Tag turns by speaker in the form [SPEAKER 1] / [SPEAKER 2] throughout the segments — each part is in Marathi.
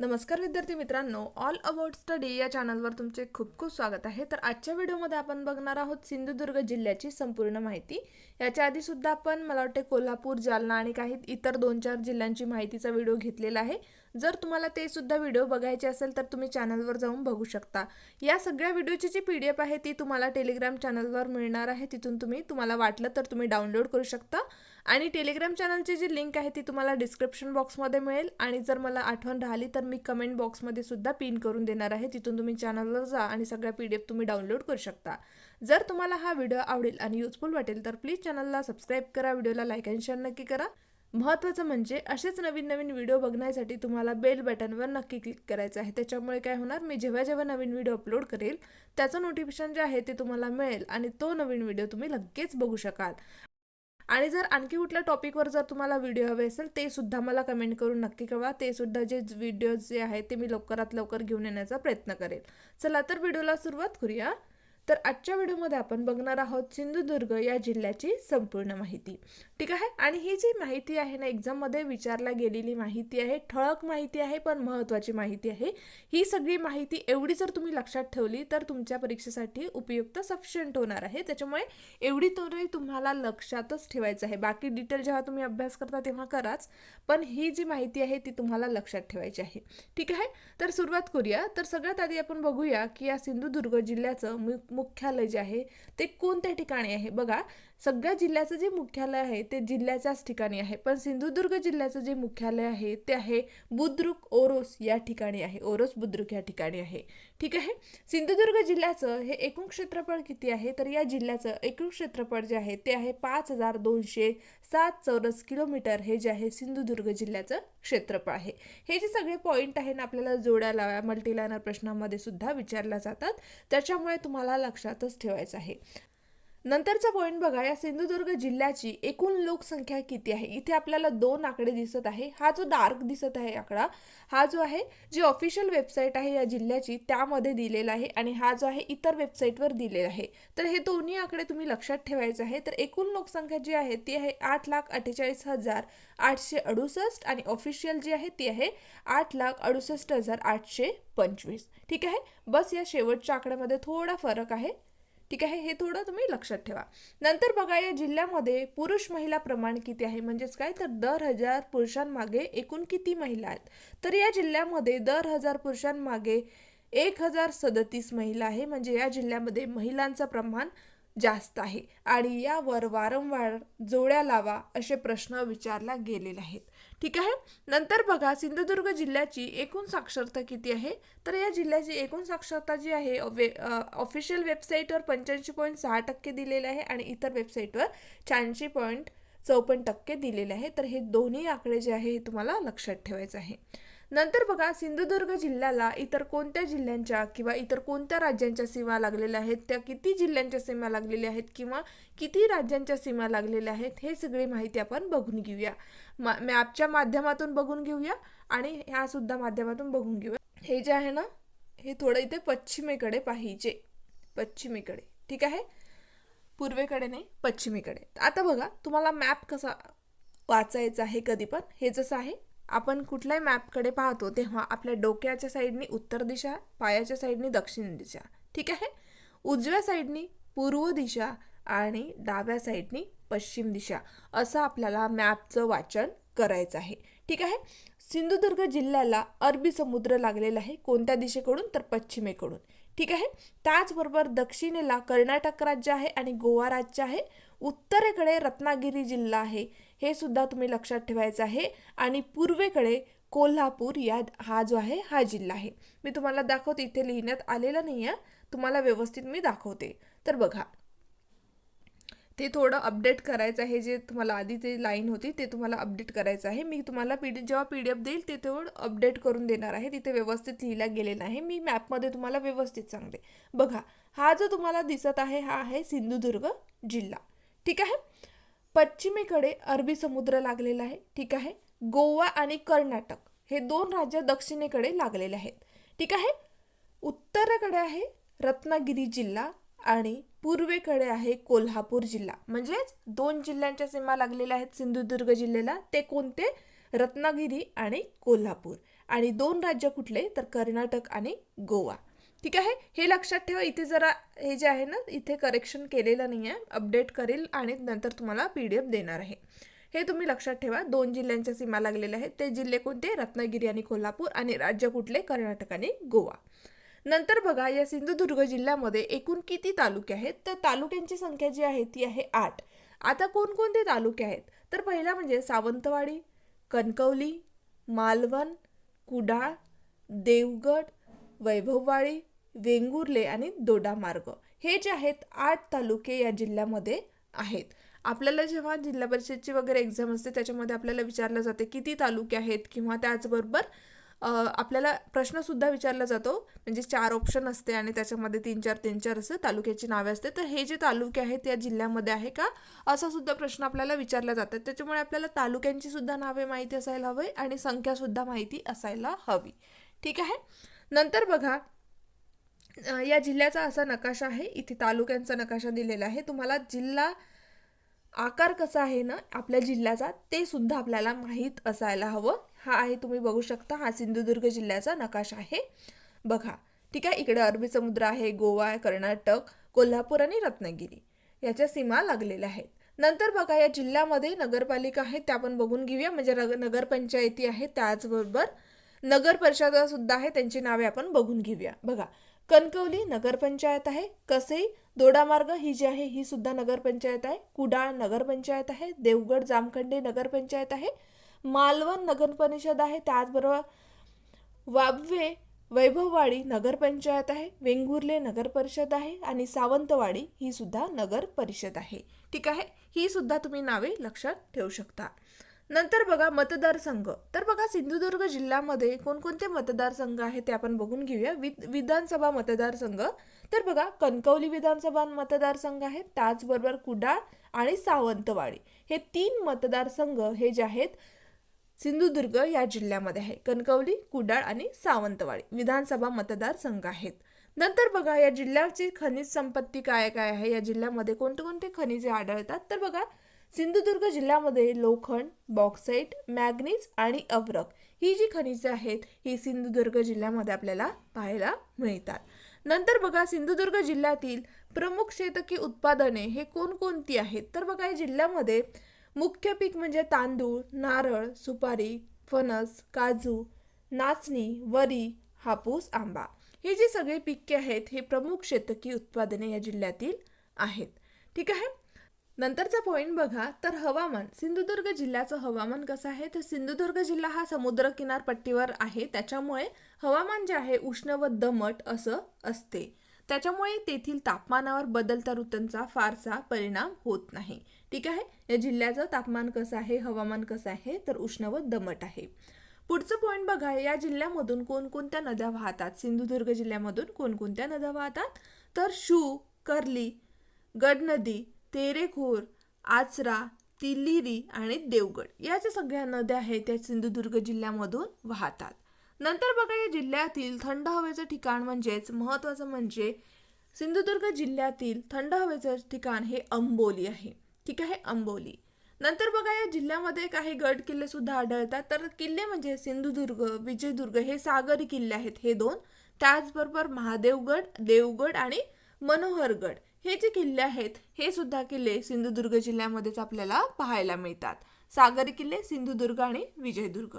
[SPEAKER 1] नमस्कार विद्यार्थी मित्रांनो ऑल अबाउट स्टडी या चॅनलवर तुमचे खूप खूप स्वागत आहे. तर आजच्या व्हिडिओमध्ये आपण बघणार आहोत सिंधुदुर्ग जिल्ह्याची संपूर्ण माहिती. याच्या आधी सुद्धा आपण मला वाटते कोल्हापूर जालना आणि काही इतर दोन चार जिल्ह्यांची माहितीचा व्हिडिओ घेतलेला आहे. जर तुम्हाला ते सुद्धा व्हिडिओ बघायचे असेल तर तुम्ही चॅनलवर जाऊन बघू शकता. या सगळ्या व्हिडिओची जी पी डी एफ आहे ती तुम्हाला टेलिग्राम चॅनलवर मिळणार आहे. तिथून तुम्ही तुम्हाला वाटलं तर तुम्ही डाउनलोड करू शकता. आणि टेलिग्राम चॅनलची जी लिंक आहे ती तुम्हाला डिस्क्रिप्शन बॉक्समध्ये मिळेल. आणि जर मला आठवण राहिली तर मी कमेंट बॉक्समध्ये सुद्धा पिन करून देणार आहे. तिथून तुम्ही चॅनलवर जा आणि सगळ्या पी डी एफ तुम्ही डाउनलोड करू शकता. जर तुम्हाला हा व्हिडिओ आवडेल आणि युजफुल वाटेल तर प्लीज चॅनलला सबस्क्राईब करा व्हिडिओला लाईक अँड शेअर नक्की करा. महत्त्वाचं म्हणजे असेच नवीन नवीन व्हिडिओ बघण्यासाठी तुम्हाला बेल बटनवर नक्की क्लिक करायचं आहे. त्याच्यामुळे काय होणार मी जेव्हा जेव्हा नवीन व्हिडिओ अपलोड करेल त्याचं नोटिफिकेशन जे आहे ते तुम्हाला मिळेल. आणि तो नवीन व्हिडिओ तुम्ही लगेच बघू शकाल. आणि जर आणखी कुठल्या टॉपिकवर जर तुम्हाला व्हिडिओ हवे असेल ते सुद्धा मला कमेंट करून नक्की कळवा. ते सुद्धा जे व्हिडिओज जे आहेत ते मी लवकरात लवकर घेऊन येण्याचा प्रयत्न करेल. चला तर व्हिडिओला सुरुवात करूया. तर आजच्या व्हिडिओमध्ये आपण बघणार आहोत सिंधुदुर्ग या जिल्ह्याची संपूर्ण माहिती. ठीक आहे? आणि ही जी माहिती आहे ना एक्झाममध्ये विचारला गेलेली माहिती आहे ठळक माहिती आहे पण महत्त्वाची माहिती आहे. ही सगळी माहिती एवढी जर तुम्ही लक्षात ठेवली तर तुमच्या परीक्षेसाठी उपयुक्त सफिशियंट होणार आहे. त्याच्यामुळे एवढी तरी तुम्हाला लक्षातच ठेवायचं आहे. बाकी डिटेल जेव्हा तुम्ही अभ्यास करता तेव्हा कराच पण ही जी माहिती आहे ती तुम्हाला लक्षात ठेवायची आहे. ठीक आहे? तर सुरुवात करूया. तर सगळ्यात आधी आपण बघूया की या सिंधुदुर्ग जिल्ह्याचं मुख्यालय जे आहे ते कोणत्या ठिकाणी आहे? बघा सगळ्या जिल्ह्याचं जे मुख्यालय आहे ते जिल्ह्याच्याच ठिकाणी आहे. पण सिंधुदुर्ग जिल्ह्याचं जे मुख्यालय आहे ते आहे बुद्रुक ओरोस या ठिकाणी आहे. ओरोस बुद्रुक या ठिकाणी आहे. ठीक आहे? सिंधुदुर्ग जिल्ह्याचं हे एकूण क्षेत्रफळ किती आहे? तर या जिल्ह्याचं एकूण क्षेत्रफळ जे आहे ते आहे पाच हजार दोनशे सात चौरस किलोमीटर हे जे आहे सिंधुदुर्ग जिल्ह्याचं क्षेत्रफळ आहे. हे जे सगळे पॉईंट आहे ना आपल्याला जोडायला मल्टीलायनर प्रश्नामध्ये सुद्धा विचारल्या जातात. त्याच्यामुळे तुम्हाला लक्षातच ठेवायचं आहे. नंतरचा पॉईंट बघा या सिंधुदुर्ग जिल्ह्याची एकूण लोकसंख्या किती आहे? इथे आपल्याला दोन आकडे दिसत आहे. हा जो डार्क दिसत आहे आकडा हा जो आहे जी ऑफिशियल वेबसाईट आहे या जिल्ह्याची त्यामध्ये दिलेला आहे आणि हा जो आहे इतर वेबसाईटवर दिलेला आहे. तर हे दोन्ही आकडे तुम्ही लक्षात ठेवायचे आहे. तर एकूण लोकसंख्या जी आहे ती आहे आठ लाख अठ्ठेचाळीस हजार आठशे अडुसष्ट आणि ऑफिशियल जी आहे ती आहे आठ लाख अडुसष्ट हजार आठशे पंचवीस. ठीक आहे? बस या शेवटच्या आकड्यामध्ये थोडा फरक आहे. ठीक आहे? हे थोडं तुम्ही लक्षात ठेवा. नंतर बघा या जिल्ह्यामध्ये पुरुष महिला प्रमाण किती आहे? म्हणजेच काय? तर दर हजार पुरुषांमागे एकूण किती महिला आहेत? तर या जिल्ह्यामध्ये दर हजार पुरुषांमागे एक हजार सदतीस महिला आहे. म्हणजे या जिल्ह्यामध्ये महिलांचं प्रमाण जास्त आहे. आणि यावर वारंवार जोड्या लावा असे प्रश्न विचारला गेलेले आहेत. ठीक आहे? नंतर बघा सिंधुदुर्ग जिल्ह्याची एकूण साक्षरता किती आहे? तर या जिल्ह्याची एकूण साक्षरता जी आहे वे ऑफिशियल वेबसाईटवर पंच्याऐंशी पॉईंट सहा टक्के दिलेले आहे आणि इतर वेबसाईटवर शहाऐंशी पॉईंट चौपन्न टक्के दिलेले आहे. तर हे दोन्ही आकडे जे आहे हे तुम्हाला लक्षात ठेवायचं आहे. नंतर बघा सिंधुदुर्ग जिल्ह्याला इतर कोणत्या जिल्ह्यांच्या किंवा इतर कोणत्या राज्यांच्या सीमा लागलेल्या आहेत? त्या किती जिल्ह्यांच्या सीमा लागलेल्या आहेत किंवा किती राज्यांच्या सीमा लागलेल्या आहेत? हे सगळी माहिती आपण बघून घेऊया. मा मॅपच्या माध्यमातून बघून घेऊया आणि ह्यासुद्धा माध्यमातून बघून घेऊया. हे जे आहे ना हे थोडं इथे पश्चिमेकडे पाहिजे. पश्चिमेकडे. ठीक आहे? पूर्वेकडे नाही पश्चिमेकडे. आता बघा तुम्हाला मॅप कसा वाचायचा आहे कधी पण हे जसं आहे आपण कुठल्याही मॅपकडे पाहतो तेव्हा आपल्या डोक्याच्या साईडनी उत्तर दिशा पायाच्या साईडनी दक्षिण दिशा. ठीक आहे? उजव्या साईडनी पूर्व दिशा आणि डाव्या साईडनी पश्चिम दिशा. असं आपल्याला मॅपचं वाचन करायचं आहे. ठीक आहे? सिंधुदुर्ग जिल्ह्याला अरबी समुद्र लागलेला आहे. कोणत्या दिशेकडून? तर पश्चिमेकडून. ठीक आहे? त्याचबरोबर दक्षिणेला कर्नाटक राज्य आहे आणि गोवा राज्य आहे. उत्तरेकडे रत्नागिरी जिल्हा आहे. हे सुद्धा तुम्ही लक्षात ठेवायचं आहे. आणि पूर्वेकडे कोल्हापूर या हा जो आहे हा जिल्हा आहे. मी तुम्हाला दाखवते इथे लिहिण्यात आलेला नाही आहे तुम्हाला व्यवस्थित मी दाखवते. तर बघा. ते थोडं अपडेट करायचं आहे जे तुम्हाला आधी ते लाईन होती ते तुम्हाला अपडेट करायचं आहे. मी तुम्हाला पी डी जेव्हा पी डी एफ देईल ते तेवढं अपडेट करून देणार आहे. तिथे व्यवस्थित लिहिला गेलेलं आहे. मी मॅपमध्ये तुम्हाला व्यवस्थित सांगते. बघा. हा जो तुम्हाला दिसत आहे हा आहे सिंधुदुर्ग जिल्हा. ठीक आहे? पश्चिमेकडे अरबी समुद्र लागलेला आहे. ठीक आहे? गोवा आणि कर्नाटक हे दोन राज्य दक्षिणेकडे लागलेले आहेत. ठीक आहे? उत्तरेकडे आहे रत्नागिरी जिल्हा आणि पूर्वेकडे आहे कोल्हापूर जिल्हा. म्हणजेच दोन जिल्ह्यांच्या सीमा लागलेल्या आहेत सिंधुदुर्ग जिल्ह्याला. ते कोणते? रत्नागिरी आणि कोल्हापूर. आणि दोन राज्य कुठले? तर कर्नाटक आणि गोवा. ठीक आहे? हे लक्षात ठेवा इथे जरा हे जे आहे ना इथे करेक्शन केलेलं नाही आहे अपडेट करेल आणि नंतर तुम्हाला पी डी एफ देणार आहे. हे तुम्ही लक्षात ठेवा. दोन जिल्ह्यांच्या सीमा लागलेल्या आहेत. ते जिल्हे कोणते? रत्नागिरी आणि कोल्हापूर आणि राज्य कुठले? कर्नाटक आणि गोवा. नंतर बघा या सिंधुदुर्ग जिल्ह्यामध्ये एकूण किती तालुके आहेत? तर तालुक्यांची संख्या जी आहे ती आहे आठ. आता कोणकोणते तालुके आहेत? तर पहिला म्हणजे सावंतवाडी कणकवली मालवण कुडाळ देवगड वैभववाडी वेंगुर्ले आणि दोडामार्ग हे जे आहेत आठ तालुके या जिल्ह्यामध्ये आहेत. आपल्याला जेव्हा जिल्हा परिषदची वगैरे एक्झाम असते त्याच्यामध्ये आपल्याला विचारलं जाते किती तालुके आहेत? किंवा त्याचबरोबर आपल्याला प्रश्नसुद्धा विचारला जातो. म्हणजे चार ऑप्शन असते आणि त्याच्यामध्ये तीन चार तीन चार असं तालुक्याची नावे असते. तर हे जे तालुके आहेत या जिल्ह्यामध्ये आहे का? असा सुद्धा प्रश्न आपल्याला विचारला जातात. त्याच्यामुळे आपल्याला तालुक्यांची सुद्धा नावे माहिती असायला हवी आणि संख्यासुद्धा माहिती असायला हवी. ठीक आहे? नंतर बघा या जिल्ह्याचा असा नकाशा आहे इथे तालुक्यांचा नकाशा दिलेला आहे. तुम्हाला जिल्हा आकार कसा आहे ना आपल्या जिल्ह्याचा ते सुद्धा आपल्याला माहीत असायला हवं. हा आहे तुम्ही बघू शकता हा सिंधुदुर्ग जिल्ह्याचा नकाशा आहे. बघा ठीक आहे इकडे अरबी समुद्र आहे गोवा आहे कर्नाटक कोल्हापूर आणि रत्नागिरी याच्या सीमा लागलेल्या आहेत. नंतर बघा या जिल्ह्यामध्ये नगरपालिका आहेत त्या आपण बघून घेऊया. म्हणजे रग नगरपंचायती आहेत त्याचबरोबर नगर परिषदसुद्धा आहे त्यांची नावे आपण बघून घेऊया. बघा कणकवली नगरपंचायत आहे कसई दोडामार्ग ही जी आहे ही सुद्धा नगरपंचायत आहे. कुडाळ नगरपंचायत आहे देवगड जामखंडे नगरपंचायत आहे मालवण नगरपरिषद आहे त्याचबरोबर वाबवे वैभववाडी नगरपंचायत आहे वेंगुर्ले नगरपरिषद आहे आणि सावंतवाडी ही सुद्धा नगरपरिषद आहे. ठीक आहे? ही सुद्धा तुम्ही नावे लक्षात ठेवू शकता. नंतर बघा मतदारसंघ. तर बघा सिंधुदुर्ग जिल्ह्यामध्ये कोणकोणते मतदारसंघ आहेत ते आपण बघून घेऊया. वि विधानसभा मतदारसंघ. तर बघा कणकवली विधानसभा मतदारसंघ आहे त्याचबरोबर कुडाळ आणि सावंतवाडी. हे तीन मतदारसंघ हे जे आहेत सिंधुदुर्ग या जिल्ह्यामध्ये आहे. कणकवली कुडाळ आणि सावंतवाडी विधानसभा मतदारसंघ आहेत. नंतर बघा या जिल्ह्याची खनिज संपत्ती काय काय आहे? या जिल्ह्यामध्ये कोणते कोणते खनिजे आढळतात? तर बघा सिंधुदुर्ग जिल्ह्यामध्ये लोखंड बॉक्साईट मॅग्नीज आणि अवरक ही जी खनिजे आहेत ही सिंधुदुर्ग जिल्ह्यामध्ये आपल्याला पाहायला मिळतात. नंतर बघा सिंधुदुर्ग जिल्ह्यातील प्रमुख शेतकी उत्पादने हे कोणकोणती आहेत? तर बघा या जिल्ह्यामध्ये मुख्य पीक म्हणजे तांदूळ नारळ सुपारी फणस काजू नाचणी वरी हापूस आंबा. हे जी सगळी पिके आहेत हे प्रमुख शेतकी उत्पादने या जिल्ह्यातील आहेत. ठीक आहे? नंतरचा पॉईंट बघा तर हवामान. सिंधुदुर्ग जिल्ह्याचं हवामान कसं आहे? तर सिंधुदुर्ग जिल्हा हा समुद्र किनारपट्टीवर आहे. त्याच्यामुळे हवामान जे आहे उष्ण व दमट असं असते. त्याच्यामुळे तेथील तापमानावर बदलत्या ऋतूंचा फारसा परिणाम होत नाही. ठीक आहे? या जिल्ह्याचं तापमान कसं आहे? हवामान कसं आहे? तर उष्ण व दमट आहे. पुढचं पॉईंट बघा. या जिल्ह्यामधून कोणकोणत्या नद्या वाहतात? सिंधुदुर्ग जिल्ह्यामधून कोणकोणत्या नद्या वाहतात? तर शू कर्ली गडनदी तेरेखोर आचरा तिल्लिरी आणि देवगड या ज्या सगळ्या नद्या आहेत त्या सिंधुदुर्ग जिल्ह्यामधून वाहतात. नंतर बघा या जिल्ह्यातील थंड हवेचं ठिकाण म्हणजेच महत्त्वाचं म्हणजे सिंधुदुर्ग जिल्ह्यातील थंड हवेचं ठिकाण हे अंबोली आहे. ठीक आहे अंबोली. नंतर बघा या जिल्ह्यामध्ये काही गड किल्ले सुद्धा आढळतात. तर किल्ले म्हणजे सिंधुदुर्ग विजयदुर्ग हे सागरी किल्ले आहेत. हे दोन. त्याचबरोबर महादेवगड देवगड आणि मनोहरगड. हे जे किल्ले आहेत हे सुद्धा किल्ले सिंधुदुर्ग जिल्ह्यामध्येच आपल्याला पाहायला मिळतात. सागरी किल्ले सिंधुदुर्ग आणि विजयदुर्ग.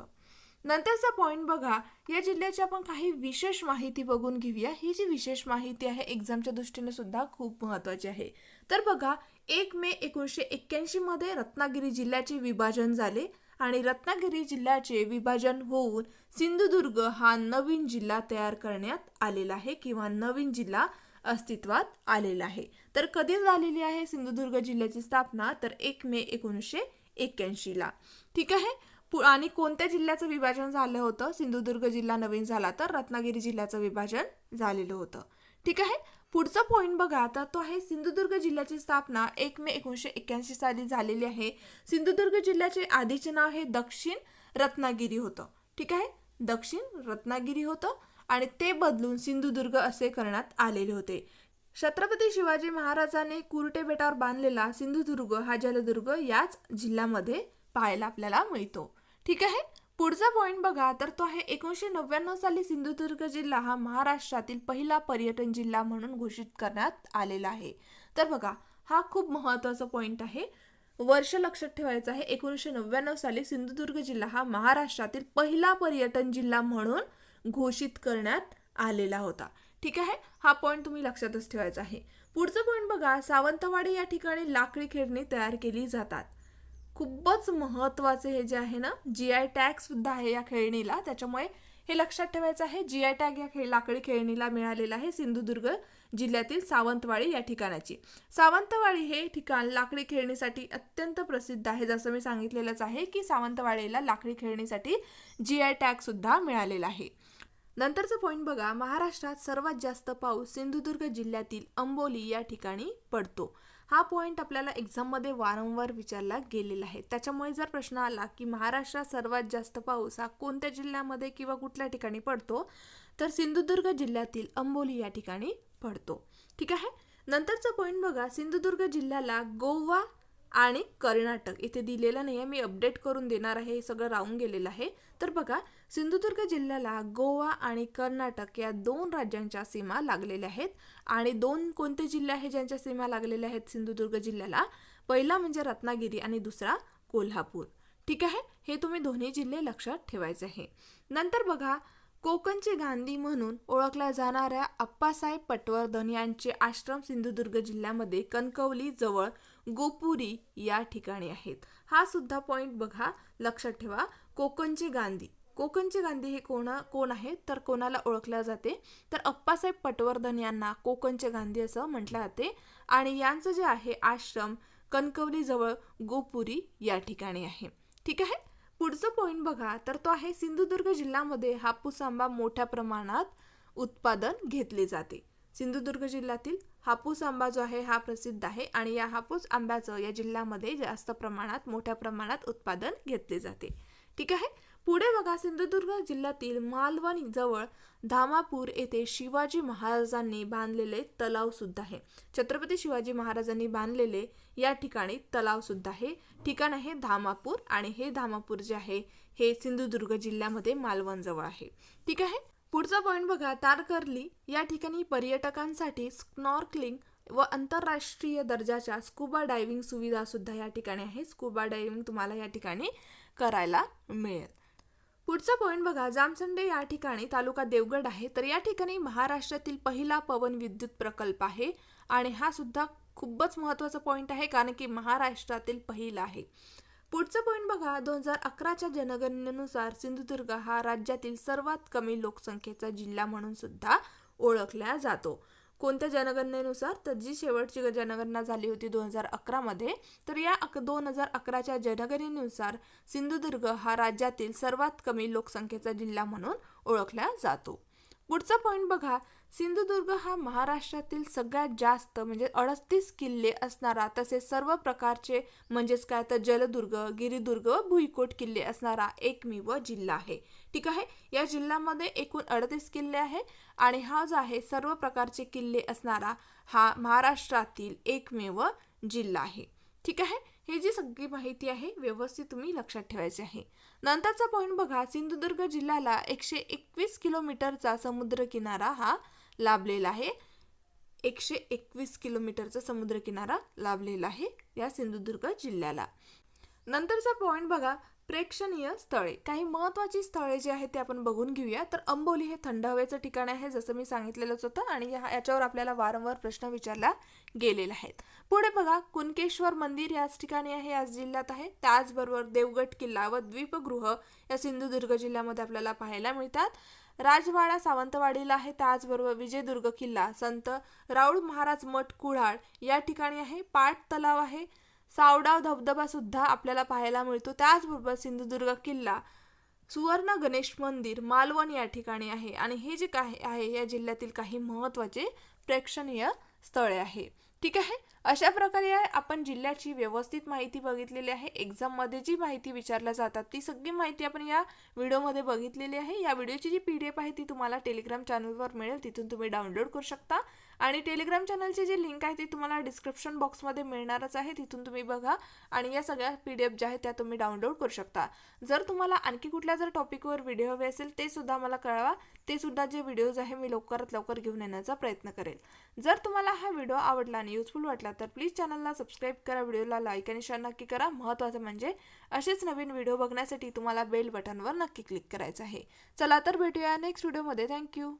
[SPEAKER 1] नंतरचा पॉईंट बघा या जिल्ह्याची आपण काही विशेष माहिती बघून घेऊया. ही जी विशेष माहिती आहे एक्झामच्या दृष्टीने सुद्धा खूप महत्त्वाची आहे. तर बघा एक मे एकोणीसशे एक्क्याऐंशी मध्ये रत्नागिरी जिल्ह्याचे विभाजन झाले आणि रत्नागिरी जिल्ह्याचे विभाजन होऊन सिंधुदुर्ग हा नवीन जिल्हा तयार करण्यात आलेला आहे किंवा नवीन जिल्हा अस्तित्वात आलेला आहे. तर कधी झालेली आहे सिंधुदुर्ग जिल्ह्याची स्थापना? तर एक मे एकोणीसशे एक्क्याऐंशीला. ठीक आहे? पु- आणि कोणत्या जिल्ह्याचं विभाजन झालं होतं? सिंधुदुर्ग जिल्हा नवीन झाला तर रत्नागिरी जिल्ह्याचं विभाजन झालेलं होतं. ठीक आहे? पुढचा पॉईंट बघा. तर तो आहे सिंधुदुर्ग जिल्ह्याची स्थापना. एक मे एकोणीसशे एक्क्याऐंशी साली झालेली आहे. सिंधुदुर्ग जिल्ह्याचे आधीचे नाव हे दक्षिण रत्नागिरी होतं. ठीक आहे? दक्षिण रत्नागिरी होतं. आणि ते बदलून सिंधुदुर्ग असे करण्यात आलेले होते. छत्रपती शिवाजी महाराजांनी कुरटे बेटावर बांधलेला सिंधुदुर्ग हा जलदुर्ग याच जिल्ह्यामध्ये पाहायला आपल्याला मिळतो. ठीक आहे? पुढचा पॉईंट बघा. तर तो आहे एकोणीसशे नव्याण्णव साली सिंधुदुर्ग जिल्हा हा महाराष्ट्रातील पहिला पर्यटन जिल्हा म्हणून घोषित करण्यात आलेला आहे. तर बघा हा खूप महत्त्वाचा पॉईंट आहे. वर्ष लक्षात ठेवायचं आहे एकोणीसशे नव्याण्णव साली सिंधुदुर्ग जिल्हा हा महाराष्ट्रातील पहिला पर्यटन जिल्हा म्हणून घोषित करण्यात आलेला होता. ठीक आहे? हा पॉईंट तुम्ही लक्षातच ठेवायचा आहे. पुढचं पॉईंट बघा. सावंतवाडी या ठिकाणी लाकडी खेळणी तयार केली जातात. खूपच महत्त्वाचे हे जे आहे ना जी आय टॅगसुद्धा आहे या खेळणीला. त्याच्यामुळे हे लक्षात ठेवायचं आहे. जी आय टॅग या खेळ लाकडी खेळणीला मिळालेला आहे सिंधुदुर्ग जिल्ह्यातील सावंतवाडी या ठिकाणाची. सावंतवाडी हे ठिकाण लाकडी खेळणीसाठी अत्यंत प्रसिद्ध आहे. जसं मी सांगितलेलंच आहे की सावंतवाडीला लाकडी खेळणीसाठी जी आय टॅगसुद्धा मिळालेला आहे. नंतरचा पॉईंट बघा महाराष्ट्रात सर्वात जास्त पाऊस सिंधुदुर्ग जिल्ह्यातील अंबोली या ठिकाणी पडतो. हा पॉईंट आपल्याला एक्झाममध्ये वारंवार विचारला गेलेला आहे. त्याच्यामुळे जर प्रश्न आला की महाराष्ट्रात सर्वात जास्त पाऊस हा कोणत्या जिल्ह्यामध्ये किंवा कुठल्या ठिकाणी पडतो तर सिंधुदुर्ग जिल्ह्यातील अंबोली या ठिकाणी पडतो. ठीक आहे? नंतरचा पॉईंट बघा सिंधुदुर्ग जिल्ह्याला गोवा आणि कर्नाटक. इथे दिलेलं नाही आहे मी अपडेट करून देणार आहे. हे सगळं राहून गेलेलं आहे. तर बघा सिंधुदुर्ग जिल्ह्याला गोवा आणि कर्नाटक या दोन राज्यांच्या सीमा लागलेल्या आहेत. आणि दोन कोणते जिल्हे आहे ज्यांच्या सीमा लागलेल्या आहेत? सिंधुदुर्ग जिल्ह्याला. पहिला म्हणजे रत्नागिरी आणि दुसरा कोल्हापूर. ठीक आहे? हे तुम्ही दोन्ही जिल्हे लक्षात ठेवायचे आहे. नंतर बघा कोकणचे गांधी म्हणून ओळखल्या जाणाऱ्या अप्पासाहेब पटवर्धन यांचे आश्रम सिंधुदुर्ग जिल्ह्यामध्ये कणकवली जवळ गोपुरी या ठिकाणी आहेत. हा सुद्धा पॉईंट बघा लक्षात ठेवा. कोकणचे गांधी. कोकणचे गांधी हे कोणा कोण आहेत? तर कोणाला ओळखल्या जाते? तर अप्पासाहेब पटवर्धन यांना कोकणचे गांधी असं म्हटलं जाते. आणि यांचं जे आहे आश्रम कणकवली जवळ गोपुरी या ठिकाणी आहे. ठीक आहे? पुढचं पॉईंट बघा. तर तो आहे सिंधुदुर्ग जिल्ह्यामध्ये. हापूस आंबा मोठ्या प्रमाणात उत्पादन घेतले जाते. सिंधुदुर्ग जिल्ह्यातील हापूस आंबा जो आहे हा प्रसिद्ध आहे आणि या हापूस आंब्याचं या जिल्ह्यामध्ये जास्त प्रमाणात मोठ्या प्रमाणात उत्पादन घेतले जाते. ठीक आहे? पुढे बघा सिंधुदुर्ग जिल्ह्यातील मालवण जवळ धामापूर येथे शिवाजी महाराजांनी बांधलेले तलाव सुद्धा आहे. छत्रपती शिवाजी महाराजांनी बांधलेले या ठिकाणी तलाव सुद्धा आहे. ठिकाण आहे धामापूर आणि हे धामापूर जे आहे हे सिंधुदुर्ग जिल्ह्यामध्ये मालवण जवळ आहे. ठीक आहे? पुढचा पॉईंट बघा तारकर्ली या ठिकाणी पर्यटकांसाठी स्नॉर्कलिंग व आंतरराष्ट्रीय दर्जाच्या स्कुबा डायव्हिंग सुविधासुद्धा या ठिकाणी आहे स्कुबा डायव्हिंग तुम्हाला या ठिकाणी करायला मिळेल. पुढचा पॉईंट बघा जामसंडे या ठिकाणी तालुका देवगड आहे. तर या ठिकाणी महाराष्ट्रातील पहिला पवन विद्युत प्रकल्प आहे आणि हा सुद्धा खूपच महत्त्वाचा पॉईंट आहे कारण की महाराष्ट्रातील पहिला आहे. पुढचा पॉईंट बघा दोन हजार अकराच्या जनगणनेनुसार सिंधुदुर्ग हा राज्यातील सर्वात कमी लोकसंख्येचा जिल्हा म्हणून सुद्धा ओळखला जातो. कोणत्या जनगणनेनुसार? तर जी शेवटची जनगणना झाली होती दोन हजार अकरामध्ये तर या अक दोन हजार अकराच्या जनगणनेनुसार सिंधुदुर्ग हा राज्यातील सर्वात कमी लोकसंख्येचा जिल्हा म्हणून ओळखला जातो. पुढचा पॉईंट बघा सिंधुदुर्ग हा महाराष्ट्रातील सगळ्यात जास्त म्हणजे अडतीस किल्ले असणारा तसेच सर्व प्रकारचे म्हणजेच काय तर जलदुर्ग गिरिदुर्ग व भुईकोट किल्ले असणारा एकमेव जिल्हा आहे. ठीक आहे? या जिल्ह्यामध्ये एकूण अडतीस किल्ले आहे आणि हा जो आहे सर्व प्रकारचे किल्ले असणारा हा महाराष्ट्रातील एकमेव जिल्हा आहे. ठीक आहे? हे जी सगळी माहिती आहे व्यवस्थित तुम्ही लक्षात ठेवायची आहे. नंतरचा पॉईंट बघा. सिंधुदुर्ग जिल्ह्याला एकशे एकवीस किलोमीटरचा समुद्रकिनारा हा लाभलेला आहे. एकशे एकवीस किलोमीटरचा समुद्रकिनारा लाभलेला आहे या सिंधुदुर्ग जिल्ह्याला. नंतरचा पॉईंट बघा प्रेक्षणीय स्थळे. काही महत्त्वाची स्थळे जी आहेत ते आपण बघून घेऊया. तर अंबोली हे थंड हवेचं ठिकाण आहे जसं मी सांगितलेलंच होतं आणि या याच्यावर आपल्याला वारंवार प्रश्न विचारला गेलेला आहेत पुढे बघा कुणकेश्वर मंदिर याच ठिकाणी आहे याच जिल्ह्यात आहे. त्याचबरोबर देवगड किल्ला व द्वीपगृह या सिंधुदुर्ग जिल्ह्यामध्ये आपल्याला पाहायला मिळतात. राजवाडा सावंतवाडीला आहे. त्याचबरोबर विजयदुर्ग किल्ला संत राऊळ महाराज मठ कुऱ्हाड या ठिकाणी आहे. पाट तलाव आहे. सावडाव धबधबा सुद्धा आपल्याला पाहायला मिळतो. त्याचबरोबर सिंधुदुर्ग किल्ला सुवर्ण गणेश मंदिर मालवण या ठिकाणी आहे. आणि हे जे काही आहे या जिल्ह्यातील काही महत्त्वाचे प्रेक्षणीय स्थळे आहे. ठीक आहे? अशा प्रकारे आपण जिल्ह्याची व्यवस्थित माहिती बघितलेली आहे. एक्झाममध्ये जी माहिती विचारल्या जातात ती सगळी माहिती आपण या व्हिडिओमध्ये बघितलेली आहे. या व्हिडिओची जी पी डी एफ आहे ती तुम्हाला टेलिग्राम चॅनलवर मिळेल. तिथून तुम्ही डाउनलोड करू शकता. आणि टेलिग्राम चॅनलची जी लिंक आहे ती तुम्हाला डिस्क्रिप्शन बॉक्समध्ये मिळणारच आहे. तिथून तुम्ही बघा आणि या सगळ्या पी डी एफ ज्या आहेत त्या तुम्ही डाउनलोड करू शकता. जर तुम्हाला आणखी कुठल्या जर टॉपिकवर व्हिडिओ हवे असेल ते सुद्धा मला कळवा. ते सुद्धा जे व्हिडिओज आहे मी लवकरात लवकर घेऊन येण्याचा प्रयत्न करेल. जर तुम्हाला हा व्हिडिओ आवडला आणि युजफुल वाटला तर प्लीज चॅनलला सबस्क्राईब करा व्हिडिओला लाईक आणि शेअर नक्की करा. महत्त्वाचं म्हणजे असेच नवीन व्हिडिओ बघण्यासाठी तुम्हाला बेल बटनवर नक्की क्लिक करायचं आहे. चला तर भेटूया नेक्स्ट व्हिडिओमध्ये थँक्यू